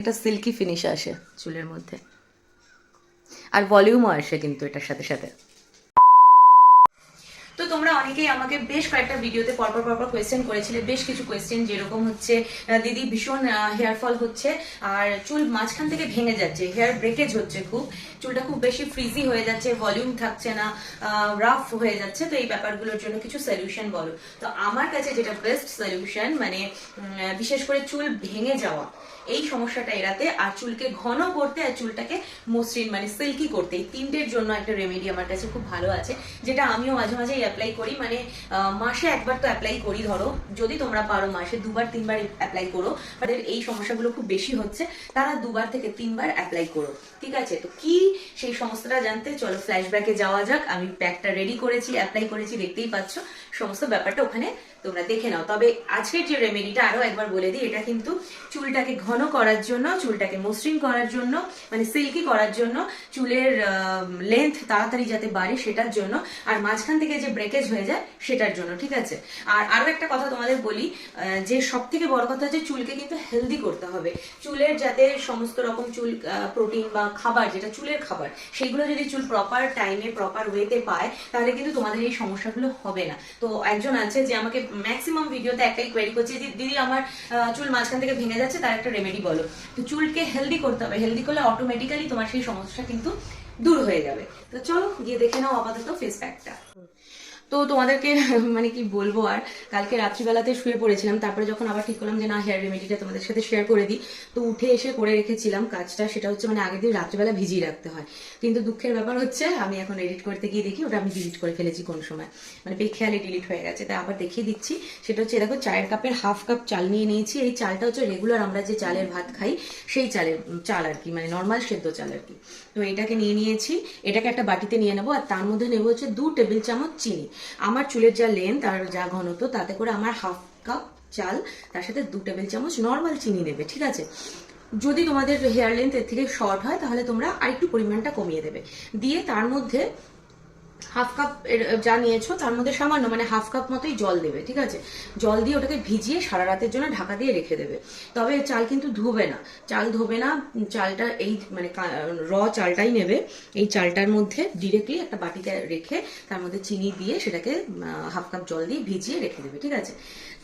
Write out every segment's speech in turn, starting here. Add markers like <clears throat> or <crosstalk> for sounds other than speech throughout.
একটা silky finish আসে চুলের মধ্যে। আর ভলিউমও আসে কিন্তু এটার সাথে সাথে। তোমরা অনেকেই আমাকে বেশ কয়েকটা ভিডিওতে পরপর পরপর কোয়েশ্চেন করেছিলে, বেশ কিছু কোয়েশ্চেন যেরকম হচ্ছে দিদি ভীষণ হেয়ার ফল হচ্ছে, আর চুল মাঝখান থেকে ভেঙে যাচ্ছে হেয়ার ব্রেকেজ হচ্ছে খুব, চুলটা খুব বেশি ফ্রিজি হয়ে যাচ্ছে ভলিউম থাকছে না রাফ হয়ে যাচ্ছে, তো এই ব্যাপারগুলোর জন্য কিছু সলিউশন বলো। তো আমার কাছে যেটা বেস্ট সলিউশন মানে বিশেষ করে চুল ভেঙে যাওয়া, এই সমস্যাটা এড়াতে আর চুলকে ঘন করতে আর চুলটাকে মসৃণ মানে সিল্কি করতে, এই তিনটের জন্য একটা রেমেডি আমার কাছে খুব ভালো আছে, যেটা আমিও মাঝে মাঝেই করি মানে মাসে একবার তো অ্যাপ্লাই করি ধরো। যদি তোমরা পারো মাসে দুবার, তিনবার অ্যাপ্লাই করো, তাদের এই সমস্যাগুলো খুব বেশি হচ্ছে, তারা দুবার থেকে তিনবার অ্যাপ্লাই করো, ঠিক আছে? তো কি সেই সমস্যাটা জানতে? চলো ফ্ল্যাশব্যাকে যাওয়া যাক। আমি প্যাকটা রেডি করেছি অ্যাপ্লাই করেছি, দেখতেই পাচ্ছ, সমস্ত ব্যাপারটা ওখানে তোমরা দেখে নাও। তবে আজকের যে রেমেডিটা আরও একবার বলে দিই, এটা কিন্তু চুলটাকে ঘন করার জন্য, চুলটাকে মসৃণ করার জন্য মানে সিল্কি করার জন্য, চুলের লেন্থ তাড়াতাড়ি যাতে বাড়ে সেটার জন্য, আর মাঝখান থেকে যে ব্রেকেজ হয়ে যায় সেটার জন্য, ঠিক আছে? আর আরও একটা কথা তোমাদের বলি যে সব থেকে বড় কথা হচ্ছে চুলকে কিন্তু হেলদি করতে হবে। চুলের যাতে সমস্ত রকম চুল প্রোটিন বা খাবার, যেটা চুলের খাবার সেইগুলো যদি চুল প্রপার টাইমে প্রপার ওয়েতে পায়, তাহলে কিন্তু তোমাদের এই সমস্যাগুলো হবে না। তো একজন আছে যে আমাকে ম্যাক্সিমাম ভিডিওতে একটাই কোয়েরি করছে যে, দিদি, আমার চুল মাঝখান থেকে ভেঙে যাচ্ছে, তার একটা রেমেডি বলো। তো চুলকে হেলদি করতে হবে। হেলদি করলে অটোমেটিক্যালি তোমার সেই সমস্যা কিন্তু দূর হয়ে যাবে। তো চলো, গিয়ে দেখে নাও আপাতত ফেস প্যাকটা তো তোমাদেরকে মানে কি বলব আর, কালকে রাত্রিবেলাতে শুয়ে পড়েছিলাম, তারপরে যখন আবার ঠিক করলাম যে না হেয়ার রেমেডিটা তোমাদের সাথে শেয়ার করে দিই, তো উঠে এসে করে রেখেছিলাম কাজটা, সেটা হচ্ছে মানে আগের দিন রাত্রিবেলা ভিজিয়ে রাখতে হয়। কিন্তু দুঃখের ব্যাপার হচ্ছে, আমি এখন এডিট করতে গিয়ে দেখি ওটা আমি ডিলিট করে ফেলেছি কোন সময়। মানে বেখেয়ালে ডিলিট হয়ে গেছে, তাই আবার দেখিয়ে দিচ্ছি। সেটা হচ্ছে, দেখো চায়ের কাপের হাফ কাপ চাল নিয়ে নিয়েছি, এই চালটা হচ্ছে রেগুলার আমরা যে চালের ভাত খাই, সেই চালের চাল আর কি মানে নর্মাল সেদ্ধ চাল আর কি। তো এটাকে নিয়ে নিয়েছি, এটাকে একটা বাটিতে নিয়ে নেব, আর তার মধ্যে নেব হচ্ছে দু টেবিল চামচ চিনি। আমার চুলের যা লেন্থ আর যা ঘনত্ব, তাতে করে আমার হাফ কাপ চাল, তার সাথে দু টেবিল চামচ নর্মাল চিনি নেবে, ঠিক আছে? যদি তোমাদের হেয়ার লেন্থ এর থেকে শর্ট হয়, তাহলে তোমরা আরেকটু পরিমাণটা কমিয়ে দেবে। দিয়ে তার মধ্যে হাফ কাপ যা নিয়েছো, তার মধ্যে সামান্য মানে হাফ কাপ মতোই জল দেবে, ঠিক আছে? জল দিয়ে ওটাকে ভিজিয়ে সারা রাতের জন্য ঢাকা দিয়ে রেখে দেবে। তবে চাল কিন্তু ধোবে না। চাল ধোবে না চালটা এই মানে র চালটাই নেবে। এই চালটার মধ্যে ডিরেক্টলি একটা বাটিতে রেখে তার মধ্যে চিনি দিয়ে সেটাকে হাফ কাপ জল দিয়ে ভিজিয়ে রেখে দেবে, ঠিক আছে?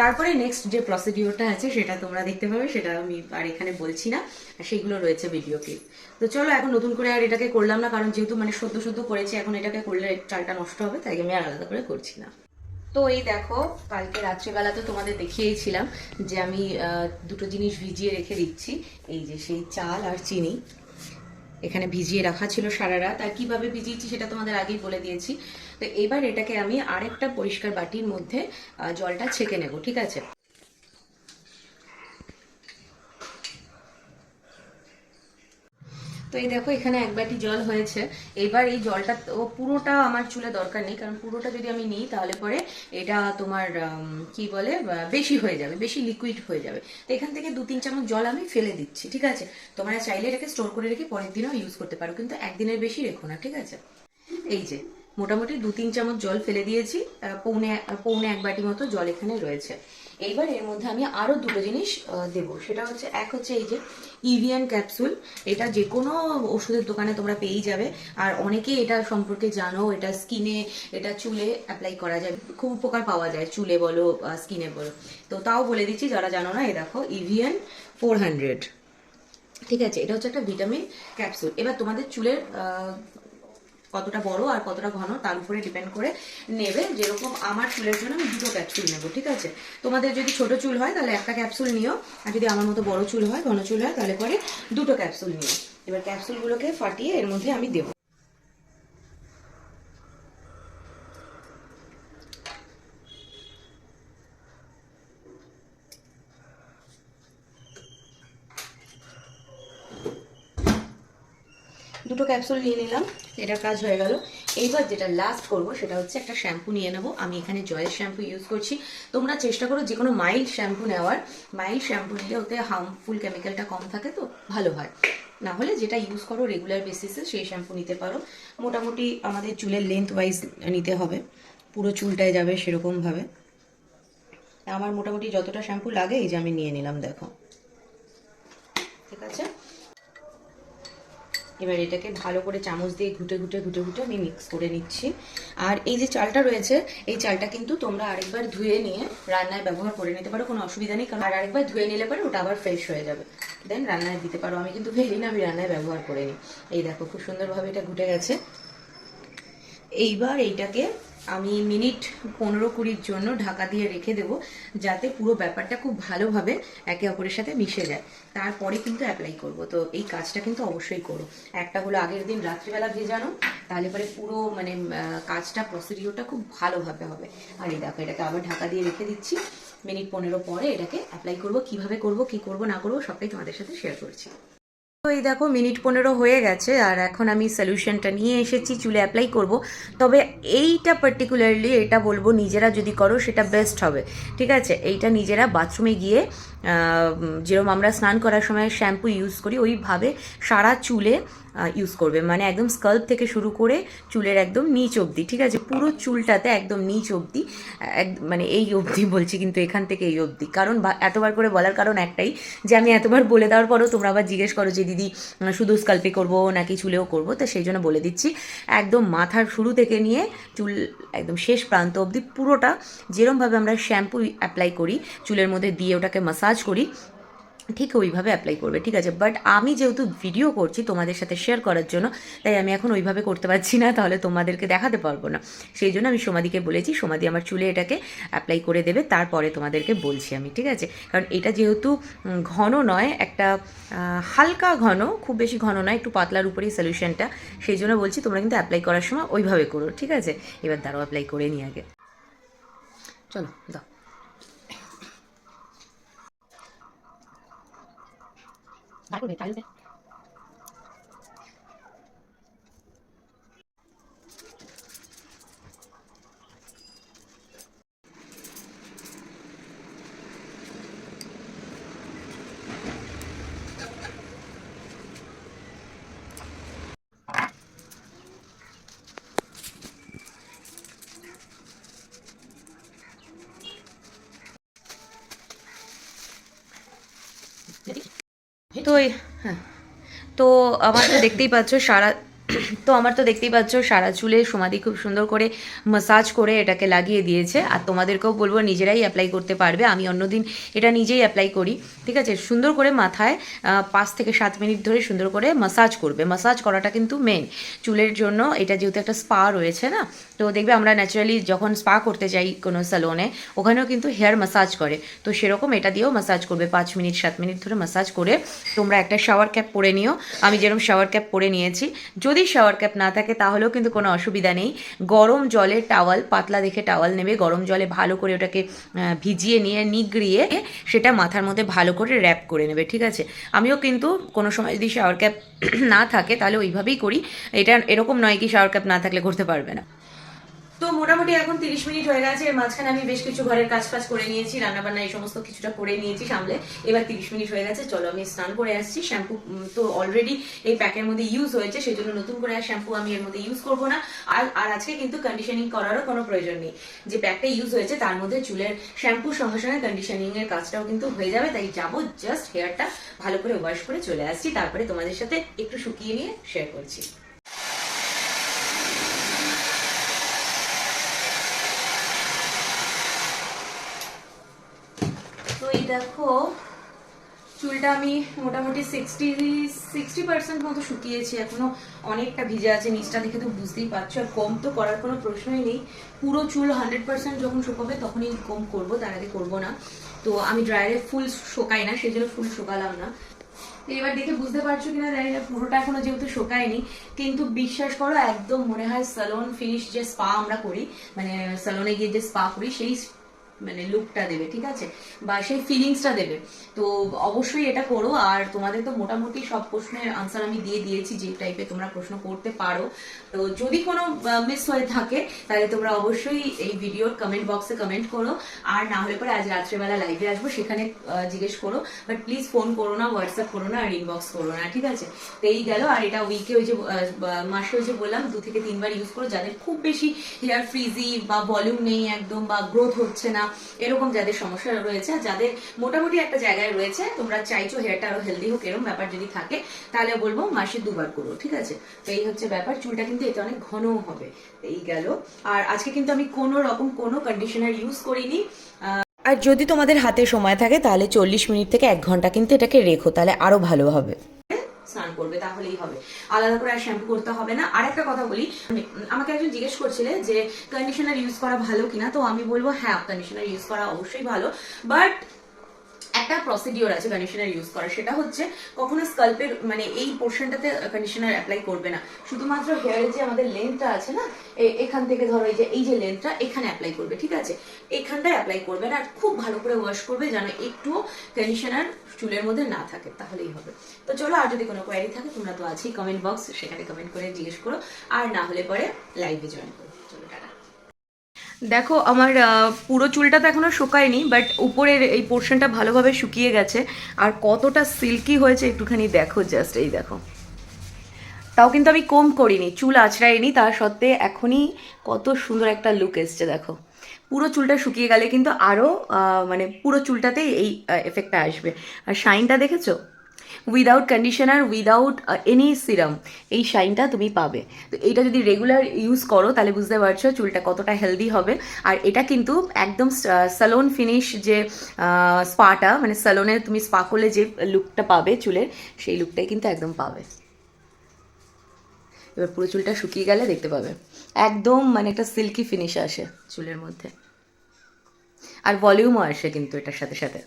তারপরে নেক্সট যে প্রসিডিওরটা আছে, সেটা তোমরা দেখতে পাবে, সেটা আমি আর এখানে বলছি না। সেইগুলো রয়েছে ভিডিও ক্লিপ তো চলো এখন নতুন করে আর এটাকে করলাম না, কারণ যেহেতু মানে সদ্য সদ্য করেছি, এখন এটাকে করলে চালটা নষ্ট হবে, তাই আমি আর আলাদা করে করছি না। তো এই দেখো, কালকে রাত্রিবেলা তো তোমাদের দেখিয়েছিলাম যে আমি দুটো জিনিস ভিজিয়ে রেখে দিচ্ছি। এই যে সেই চাল আর চিনি। এখানে ভিজিয়ে রাখা ছিল সারা রাত। আর কীভাবে ভিজিয়েছি সেটা তোমাদের আগেই বলে দিয়েছি। তো এবার এটাকে আমি আরেকটা পরিষ্কার বাটির মধ্যে জলটা ছেঁকে নেব, ঠিক আছে? তো এই দেখো, এখানে এক বাটি জল হয়েছে। এবার এই জলটা পুরোটা আমার চুলে দরকার নেই, কারণ পুরোটা যদি আমি নিই, তাহলে পরে এটা তোমার কি বলে বেশি হয়ে যাবে, বেশি লিকুইড হয়ে যাবে। তো এখান থেকে দু তিন চামচ জল আমি ফেলে দিচ্ছি, ঠিক আছে? তোমরা চাইলে এটাকে স্টোর করে রেখে পরের দিনও ইউজ করতে পারো, কিন্তু একদিনের বেশি রেখো না, ঠিক আছে? এই যে মোটামুটি দু তিন চামচ জল ফেলে দিয়েছি পৌনে পৌনে এক বাটি মতো জল এখানে রয়েছে। এইবার এর মধ্যে আমি আরও দুটো জিনিস দেবো। সেটা হচ্ছে, এক হচ্ছে এই যে ইভিয়ান ক্যাপসুল এটা যে কোনো ওষুধের দোকানে তোমরা পেয়েই যাবে। আর অনেকেই এটা সম্পর্কে জানো, এটা স্কিনে এটা চুলে অ্যাপ্লাই করা যায়। খুব উপকার পাওয়া যায় চুলে বলো স্কিনে বলো। তো তাও বলে দিচ্ছি, যারা জানো না, এ দেখো ইভিয়ান ফোর হান্ড্রেড ঠিক আছে, এটা হচ্ছে একটা ভিটামিন ক্যাপসুল এবার তোমাদের চুলের কতটা বড় আর কতটা ঘন তার উপরে ডিপেন্ড করে নেবে। যেরকম আমার চুলের জন্য আমি দুটো ক্যাপসুল নেব, ঠিক আছে? তোমাদের যদি ছোট চুল হয় তাহলে একটা ক্যাপসুল নিও, আর যদি আমার মতো বড় চুল হয়, ঘন চুল হয়, তাহলে পরে দুটো ক্যাপসুল নিও। এবার ক্যাপসুলগুলোকে ফাটিয়ে এর মধ্যে আমি দেবো। দুটো ক্যাপসুল নিয়ে নিলাম। এটার কাজ হয়ে গেল। এইবার যেটা লাস্ট করব, সেটা হচ্ছে একটা শ্যাম্পু নিয়ে নেব। আমি এখানে জয়ের শ্যাম্পু ইউজ করছি। তোমরা চেষ্টা করো যে কোনো মাইল্ড শ্যাম্পু নেওয়ার। মাইল্ড শ্যাম্পু নিলে ওতে হার্মফুল কেমিক্যালটা কম থাকে তো, ভালো হয়। না হলে যেটা ইউজ করো রেগুলার বেসিসে সেই শ্যাম্পু নিতে পারো। মোটামুটি আমাদের চুলের লেন্থ ওয়াইজ নিতে হবে। পুরো চুলটায় যাবে সেরকমভাবে আমার মোটামুটি যতটা শ্যাম্পু লাগে, এই যে আমি নিয়ে নিলাম, দেখো। ঠিক আছে? এবার এটাকে ভালো করে চামচ দিয়ে ঘুটে ঘুটে ঘুটে ঘুটে আমি মিক্স করে নিচ্ছি। আর এই যে চালটা রয়েছে, এই চালটা কিন্তু তোমরা আরেকবার ধুয়ে নিয়ে রান্নায় ব্যবহার করে নিতে পারো, কোনো অসুবিধা নেই, কারণ আর আরেকবার ধুয়ে নিলে পরে ওটা আবার ফ্রেশ হয়ে যাবে। দেন রান্নায় দিতে পারো, আমি কিন্তু ভেলি না আমি রান্নায় ব্যবহার করে নিই এই দেখো, খুব সুন্দরভাবে এটা ঘুটে গেছে। এইবার এইটাকে আমি মিনিট পনেরো কুড়ির জন্য ঢাকা দিয়ে রেখে দেব যাতে পুরো ব্যাপারটা খুব ভালোভাবে একে অপরের সাথে মিশে যায়। তারপরে কিন্তু অ্যাপ্লাই করব। তো এই কাজটা কিন্তু অবশ্যই করো। একটা হলো আগের দিন রাত্রিবেলা ভেজানো, তাহলে পরে পুরো মানে কাজটা প্রসিডিওরটা খুব ভালোভাবে হবে। আর এই দেখো, এটাকে আবার ঢাকা দিয়ে রেখে দিচ্ছি। মিনিট পনেরো পরে এটাকে অ্যাপ্লাই করব। কীভাবে করব, কি করব, না করব, সবটাই তোমাদের সাথে শেয়ার করছি। তো এই দেখো, মিনিট পনেরো হয়ে গেছে আর এখন আমি সলিউশনটা নিয়ে এসেছি, চুলে অ্যাপ্লাই করব। তবে এইটা পার্টিকুলারলি এটা বলব, নিজেরা যদি করো সেটা বেস্ট হবে, ঠিক আছে? এইটা নিজেরা বাথরুমে গিয়ে যেরকম আমরা স্নান করার সময় শ্যাম্পু ইউজ করি, ওইভাবে সারা চুলে ইউজ করবে। মানে একদম স্কাল্প থেকে শুরু করে চুলের একদম নিচ অবধি, ঠিক আছে? পুরো চুলটাতে একদম নিচ অবধি মানে এই অবধি বলছি কিন্তু এখান থেকে এই অবধি। কারণ এতবার করে বলার কারণ একটাই যে, আমি এতবার বলে দেওয়ার পরেও তোমরা আবার জিজ্ঞেস করো যে, দিদি শুধু স্কাল্পে করব নাকি চুলেও করব? তো সেই জন্য বলে দিচ্ছি, একদম মাথার শুরু থেকে নিয়ে চুল একদম শেষ প্রান্ত অবধি পুরোটা যেরমভাবে আমরা শ্যাম্পু অ্যাপ্লাই করি, চুলের মধ্যে দিয়ে ওটাকে মাসাজ করি ঠিক ওইভাবে অ্যাপ্লাই করবে, ঠিক আছে? বাট আমি যেহেতু ভিডিও করছি তোমাদের সাথে শেয়ার করার জন্য, তাই আমি এখন ওইভাবে করতে পারছি না, তাহলে তোমাদেরকে দেখাতে পারব না। সেই জন্য আমি সোমাদিকে বলেছি, সোমাদি আমার চুলে এটাকে অ্যাপ্লাই করে দেবে, তারপরে তোমাদেরকে বলছি আমি, ঠিক আছে? কারণ এটা যেহেতু ঘন নয়, একটা হালকা ঘন, খুব বেশি ঘন নয়, একটু পাতলার উপরেই সলিউশনটা সেই জন্য বলছি, তোমরা কিন্তু অ্যাপ্লাই করার সময় ওইভাবে করো, ঠিক আছে? এবার দাঁড়াও অ্যাপ্লাই করে নিই আগে। চলো, দাও। তো এই- হ্যাঁ তো আমার তো দেখতেই পাচ্ছ সারা তো আমার তো দেখতেই পাচ্ছ, সারা চুলে সমাধি খুব সুন্দর করে মাসাজ করে এটাকে লাগিয়ে দিয়েছে। আর তোমাদেরকেও বলব, নিজেরাই অ্যাপ্লাই করতে পারবে। আমি অন্যদিন এটা নিজেই অ্যাপ্লাই করি, ঠিক আছে? সুন্দর করে মাথায় পাঁচ থেকে সাত মিনিট ধরে সুন্দর করে মাসাজ করবে। মাসাজ করাটা কিন্তু মেন চুলের জন্য এটা যেহেতু একটা স্পা রয়েছে না, তো দেখবে আমরা ন্যাচারালি যখন স্পা করতে যাই কোনো স্যালনে ওখানেও কিন্তু হেয়ার মাসাজ করে। তো সেরকম এটা দিয়েও মাসাজ করবে, পাঁচ মিনিট, সাত মিনিট ধরে মাসাজ করে তোমরা একটা শাওয়ার ক্যাপ পরে নিও। আমি যেরকম শাওয়ার ক্যাপ পরে নিয়েছি, যদি শাওয়ার ক্যাপ না থাকে, তাহলেও কিন্তু কোনো অসুবিধা নেই। গরম জলে টাওয়াল পাতলা দেখে টাওয়াল নেবে। গরম জলে ভালো করে ওটাকে ভিজিয়ে নিয়ে, নিগড়িয়ে সেটা মাথার মধ্যে ভালো করে র্যাপ করে নেবে, ঠিক আছে? আমিও কিন্তু কোনো সময় যদি শাওয়ার ক্যাপ <clears throat> না থাকে, তাহলে ওইভাবেই করি। এটা এরকম নয় কি শাওয়ার ক্যাপ না থাকলে করতে পারবে না। তো মোটামুটি এখন তিরিশ মিনিট হয়ে গেছে, এর মাঝখানে আমি বেশ কিছু ঘরের কাজ ফাজ করে নিয়েছি রান্না বান্না এই সমস্ত কিছুটা করে নিয়েছি সামলে। এবার তিরিশ মিনিট হয়ে গেছে, চলো আমি স্নান করে আসছি। শ্যাম্পু তো অলরেডি এই প্যাকের মধ্যে ইউজ হয়েছে সেই জন্য নতুন করে আর শ্যাম্পু আমি এর মধ্যে ইউজ করব না। আর আর আজকে কিন্তু কন্ডিশনিং করারও কোনো প্রয়োজন নেই। যে প্যাকটা ইউজ হয়েছে, তার মধ্যে চুলের শ্যাম্পুর সঙ্গে সঙ্গে কন্ডিশনিং এর কাজটাও কিন্তু হয়ে যাবে। তাই যাব জাস্ট হেয়ারটা ভালো করে ওয়াশ করে চলে আসছি। তারপরে তোমাদের সাথে একটু শুকিয়ে নিয়ে শেয়ার করছি। দেখো, চুলটা আমি মোটামুটি সিক্সটি সিক্সটি পার্সেন্ট মতো শুকিয়েছি, এখনও অনেকটা ভিজে আছে, নিচটা দেখে তো বুঝতেই পারছ, আর কম তো করার কোনো প্রশ্নই নেই। পুরো চুল হান্ড্রেড পার্সেন্ট যখন শুকাবে তখনই কম করব, তার আগে করব না। তো আমি ড্রায়ারে ফুল শোকাই না, সেই জন্য ফুল শোকালাম না। এবার দেখে বুঝতে পারছ কিনা জানি না, পুরোটা এখনও যেহেতু শোকায়নি। কিন্তু বিশ্বাস করো, একদম মনে হয় সালন ফিনিশ যে স্পা আমরা করি মানে সালনে গিয়ে যে স্পা করি, সেই মানে লুকটা দেবে, ঠিক আছে? বা সেই ফিলিংসটা দেবে। তো অবশ্যই এটা করো। আর তোমাদের তো মোটামুটি সব প্রশ্নের আনসার আমি দিয়ে দিয়েছি, যে টাইপের তোমরা প্রশ্ন করতে পারো। তো যদি কোনো মিস হয়ে থাকে, তাহলে তোমরা অবশ্যই এই ভিডিওর কমেন্ট বক্সে কমেন্ট করো। আর না হলে পরে আজ রাত্রেবেলা লাইভে আসব, সেখানে জিজ্ঞেস করো। বাট প্লিজ ফোন করো না হোয়াটসঅ্যাপ করো না, আর ইনবক্স করো না, ঠিক আছে? তো এই গেল। আর এটা উইকে ওই যে মাসে ওই যে বললাম, দু থেকে তিনবার ইউজ করো। যাদের খুব বেশি হেয়ার ফ্রিজি বা ভলিউম নেই একদম বা গ্রোথ হচ্ছে না এরকম যাদের সমস্যা রয়েছে যাদের মোটামুটি একটা জায়গায় রয়েছে, তোমরা চাইছো হেয়ারটা আরও হেলদি হোক, এরকম ব্যাপার যদি থাকে, তাহলে বলব মাসে দুবার করো, ঠিক আছে? তো এই হচ্ছে ব্যাপার, চুলটা কিন্তু এটা অনেক ঘনও হবে, এই গেল। আর আজকে কিন্তু আমি কোনো রকম কোনো কন্ডিশনার ইউজ করিনি। আর যদি তোমাদের হাতে সময় থাকে, তাহলে চল্লিশ মিনিট থেকে এক ঘণ্টা কিন্তু এটাকে রেখো, তাহলে আরও ভালো হবে। স্নান করবে, তাহলেই হবে। আলাদা করে আর শ্যাম্পু করতে হবে না। আর একটা কথা বলি আমি- আমাকে একজন জিজ্ঞেস করছিলে যে কন্ডিশনার ইউজ করা ভালো কিনা? তো আমি বলব হ্যাঁ কন্ডিশনার ইউজ করা অবশ্যই ভালো। বাট একটা প্রসিডিওর আছে কন্ডিশনার ইউজ করার। সেটা হচ্ছে কখনো স্কাল্পের মানে এই পোর্শনটাতে কন্ডিশনার অ্যাপ্লাই করবে না। শুধুমাত্র হেয়ারের যে আমাদের লেন্থটা আছে না এখান থেকে ধরো এই যে এই যে লেন্থটা এখানে অ্যাপ্লাই করবে, ঠিক আছে? এখানটায় অ্যাপ্লাই করবে আর খুব ভালো করে ওয়াশ করবে যেন একটুও কন্ডিশনার চুলের মধ্যে না থাকে, তাহলেই হবে। তো চলো, আর যদি কোনো কোয়ারি থাকে তোমরা তো আছেই কমেন্ট বক্স সেখানে কমেন্ট করে জিজ্ঞেস করো, আর না হলে পরে লাইভে জয়েন করো। দেখো, আমার পুরো চুলটা তো এখনও শুকায়নি বাট উপরের এই পোর্শনটা ভালোভাবে শুকিয়ে গেছে। আর কতটা সিল্কি হয়েছে একটুখানি দেখো জাস্ট এই দেখো। তাও কিন্তু আমি কম করিনি, চুল আঁচড়াইনি তা সত্ত্বে এখনই কত সুন্দর একটা লুক এসছে, দেখো। পুরো চুলটা শুকিয়ে গেলে কিন্তু আরও মানে পুরো চুলটাতেই এই এফেক্টটা আসবে। আর শাইনটা দেখেছ? Without conditioner without any serum এই শাইনটা তুমি পাবে। তো এইটা যদি রেগুলার ইউজ করো, তাহলে বুঝতে পারছ চুলটা কতটা হেলদি হবে। আর এটা কিন্তু একদম স্যালোন ফিনিশ যে স্পাটা মানে স্যালোনে তুমি স্পা করলে যে লুকটা পাবে চুলের, সেই লুকটাই কিন্তু একদম পাবে। এবার পুরো চুলটা শুকিয়ে গেলে দেখতে পাবে। একদম মানে একটা সিল্কি ফিনিশ আসে চুলের মধ্যে। আর ভলিউমও আসে কিন্তু এটার সাথে সাথে।